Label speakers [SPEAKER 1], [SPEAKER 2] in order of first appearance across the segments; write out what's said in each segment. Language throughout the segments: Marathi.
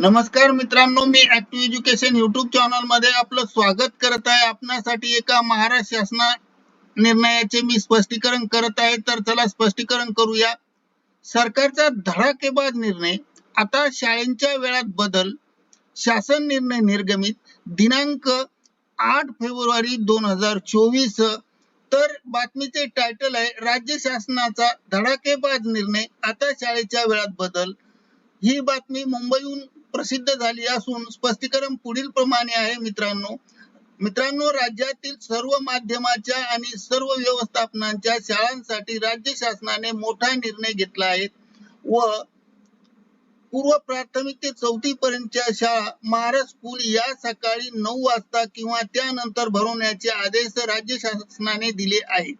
[SPEAKER 1] नमस्कार मित्रांनो मी ऍक्टिव्ह एज्युकेशन युट्यूब चॅनलमध्ये आपलं स्वागत करत आहे. आपणासाठी एका महाराष्ट्र शासना निर्णयाचे मी स्पष्टीकरण करत आहे. तर चला स्पष्टीकरण करूया. सरकारचा धडाकेबाज निर्णय आता शाळेच्या वेळात बदल शासन निर्णय निर्गमित दिनांक आठ फेब्रुवारी दोन हजार चोवीस. तर बातमीचे टायटल आहे राज्य शासनाचा धडाकेबाज निर्णय आता शाळेच्या वेळात बदल. ही बातमी मुंबईहून प्रसिद्ध झाली असून स्पष्टीकरण पुढील प्रमाणे आहे मित्रांनो. मित्रांनो राज्यातील सर्व माध्यमाच्या आणि सर्व व्यवस्थापनांच्या शाळांसाठी राज्य शासनाने मोठा निर्णय घेतला आहे व पूर्व प्राथमिक ते चौथी पर्यंतच्या शाळा महाराज स्कूल या सकाळी नऊ वाजता किंवा त्यानंतर भरवण्याचे आदेश राज्य शासनाने दिले आहेत.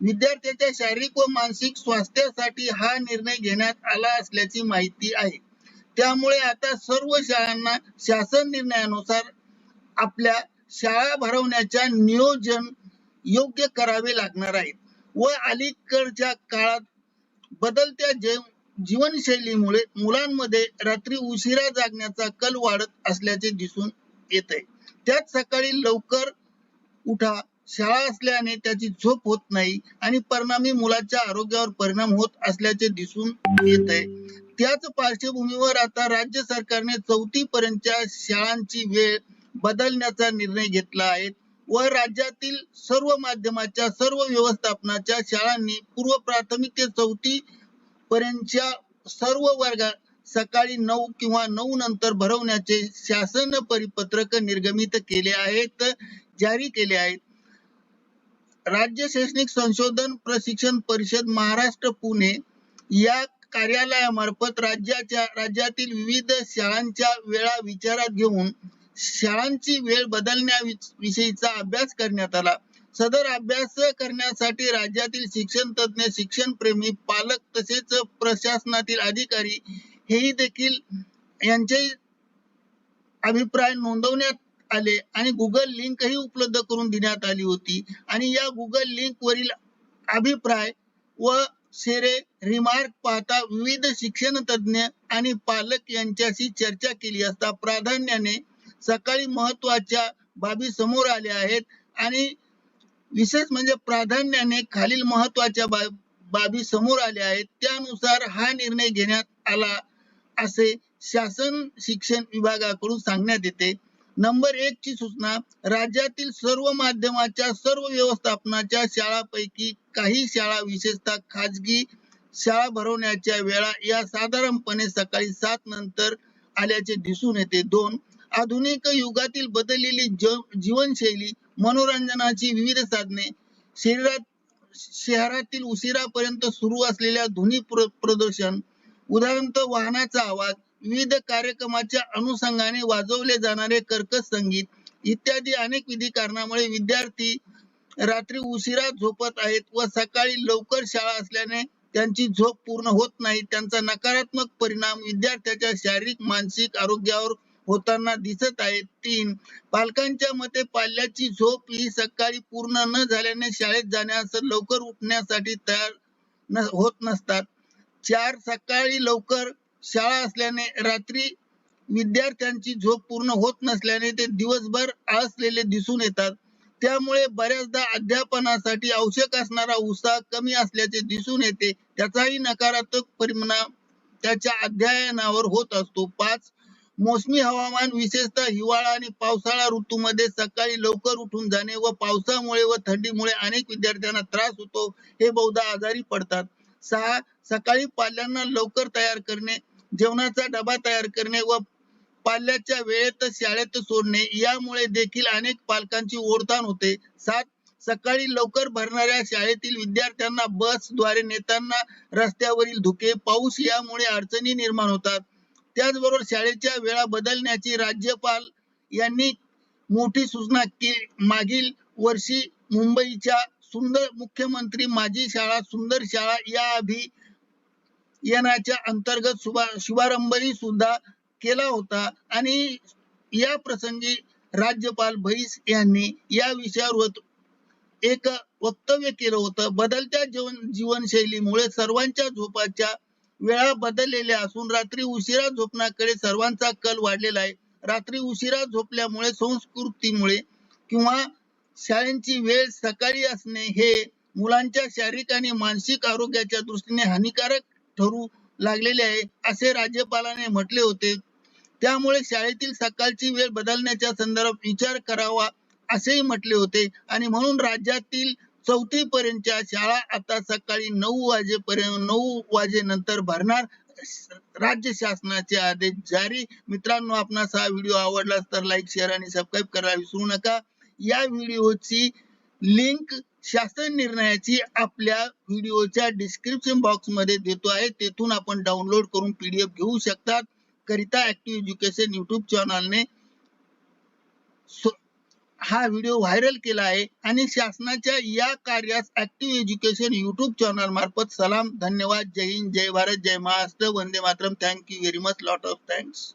[SPEAKER 1] विद्यार्थ्याच्या शारीरिक व मानसिक स्वास्थ्यासाठी हा निर्णय घेण्यात आला असल्याची माहिती आहे. त्यामुळे आता सर्व शाळांना शासन निर्णयानुसार आपल्या शाळा भरवण्याच्या नियोजन योग्य करावे लागणार आहे व अलीकडच्या काळात बदलत्या जीवनशैलीमुळे मुलांमध्ये रात्री उशिरा जागण्याचा कल वाढत असल्याचे दिसून येत आहे त्यात सकाळी लवकर उठा शाळा असल्याने त्याची झोप होत नाही आणि परिणामी मुलाच्या आरोग्यावर परिणाम होत असल्याचे दिसून येत आहे त्याच पार्श्वभूमीवर आता राज्य सरकारने चौथी पर्यंतच्या शाळांची वेळ बदलण्याचा निर्णय घेतला आहे व राज्यातील सर्व माध्यमाच्या सर्व व्यवस्थापनाच्या शाळांनी पूर्व प्राथमिक ते चौथी पर्यंतच्या सर्व वर्गात सकाळी नऊ किंवा नऊ नंतर भरवण्याचे शासन परिपत्रक निर्गमित केले आहेत जारी केले आहेत. राज्य शैक्षणिक संशोधन प्रशिक्षण परिषद महाराष्ट्र पुणे या कार्यालयामार्फत राज्याच्या राज्यातील विविध शाळांच्या वेळा विचारात घेऊन शाळांची वेळ बदलण्या विषयीचा अभ्यास करण्यात आला. सदर अभ्यास करण्यासाठी राज्यातील शिक्षण तज्ञ शिक्षण प्रेमी पालक तसेच प्रशासनातील अधिकारी हेही देखील यांचे अभिप्राय नोंदवण्यात आले आणि गुगल लिंकही उपलब्ध करून देण्यात आली होती. आणि या गुगल लिंक वरील अभिप्राय व सिरे रिमार्क पाहता विविध शिक्षण तज्ञ आणि पालक यांच्याशी चर्चा केली असता प्राधान्याने सकाळी महत्त्वाच्या बाबी समोर आल्या आहेत आणि विशेष म्हणजे प्राधान्याने खालील महत्त्वाच्या बाबी समोर आल्या आहेत. त्यानुसार हा निर्णय घेण्यात आला असे शासन शिक्षण विभागाकडून सांगण्यात येते. नंबर एक ची सूचना राज्यातील सर्व माध्यमाच्या सर्व व्यवस्थापनाच्या शाळापैकी काही शाळा विशेषतः खाजगी शाळा भरवण्याच्या वेळा या साधारणपणे सकाळी सात नंतर आल्याचे दिसून येते. दोन आधुनिक युगातील बदललेली जीवनशैली मनोरंजनाची विविध साधने शरीरात शहरातील उशिरापर्यंत सुरू असलेल्या ध्वनी प्रदूषण उदाहरणार्थ वाहनाचा आवाज विविध कार्यक्रमाच्या अनुषंगाने वाजवले जाणारे कर्कश संगीत इत्यादी अनेक विधी कारणामुळे विद्यार्थी रात्री उशिरा झोपत आहेत व सकाळी लवकर शाळा असल्याने त्यांची झोप पूर्ण होत नाही. त्यांचा नकारात्मक परिणाम विद्यार्थ्याच्या शारीरिक मानसिक आरोग्यावर होताना दिसत आहेत. तीन पालकांच्या मते पाल्याची झोप ही सकाळी पूर्ण न झाल्याने शाळेत जाण्यास लवकर उठण्यासाठी तयार होत नसतात. चार सकाळी लवकर शाळा असल्याने रात्री विद्यार्थ्यांची झोप पूर्ण होत नसल्याने ते दिवसभर आळसलेले दिसून येतात. त्यामुळे बऱ्याचदा अध्यापनासाठी आवश्यक असणारा उत्साह कमी असल्याचे दिसून येते. त्याचाही नकारात्मक परिणाम त्याच्या अध्ययनावर होत असतो. पाच मोसमी हवामान विशेषतः हिवाळा आणि पावसाळा ऋतूमध्ये सकाळी लवकर उठून जाणे व पावसामुळे व थंडीमुळे अनेक विद्यार्थ्यांना त्रास होतो हे बहुधा आजारी पडतात. सहा सकाळी पाल्यांना लवकर तयार करणे जेवणाचा डबा तयार करणे व पाल्याच्या वेळेत शाळेत सोडणे यामुळे देखील अनेक पालकांची ओढताण होते. सात सकाळी लवकर भरणाऱ्या शाळेतील विद्यार्थ्यांना बसद्वारे नेताना रस्त्यावरील धुके पाऊस यामुळे अडचणी निर्माण होतात. त्याचबरोबर शाळेच्या वेळा बदलण्याची राज्यपाल यांनी मोठी सूचना केली मागील वर्षी मुंबईच्या सुंदर मुख्यमंत्री माझी शाळा सुंदर शाळा या येण्याच्या अंतर्गत शुभारंभही सुद्धा केला होता. आणि या प्रसंगी राज्यपाल भैस यांनी या विषयावर एक वक्तव्य केलं होतं. बदलत्या जीवन जीवनशैलीमुळे सर्वांच्या झोपाच्या वेळा बदललेल्या असून रात्री उशिरा झोपण्याकडे सर्वांचा कल वाढलेला आहे. रात्री उशिरा झोपल्यामुळे संस्कृतीमुळे किंवा शाळेची वेळ सकाळी असणे हे मुलांच्या शारीरिक आणि मानसिक आरोग्याच्या दृष्टीने हानिकारक ठरू लागलेले आहे असे राज्यपालाने म्हटले होते. त्यामुळे शाळेतील सकाळची वेळ बदलण्याच्या संदर्भात विचार करावा असेही म्हटले होते. आणि म्हणून राज्यातील चौथी पर्यंतच्या शाळा आता सकाळी नऊ वाजेपर्यंत नऊ वाजेनंतर भरणार. राज्य शासनाचे आदेश जारी. मित्रांनो आपणास हा व्हिडिओ आवडला तर लाईक शेअर आणि सबस्क्राईब करायला विसरू नका. या व्हिडिओची लिंक शासन निर्णयाची आपल्या व्हिडिओच्या डिस्क्रिप्शन बॉक्समध्ये देतो आहे. तेथून आपण डाउनलोड करून पीडीएफ घेऊ शकतात. करिता ऍक्टिव्ह एज्युकेशन युट्यूब चॅनलने हा व्हिडिओ व्हायरल केला आहे आणि शासनाच्या या कार्यास ऍक्टिव्ह एज्युकेशन युट्यूब चॅनल मार्फत सलाम धन्यवाद जय हिंद जय भारत जय महाराष्ट्र वंदे Mataram. Thank you very much lot of thanks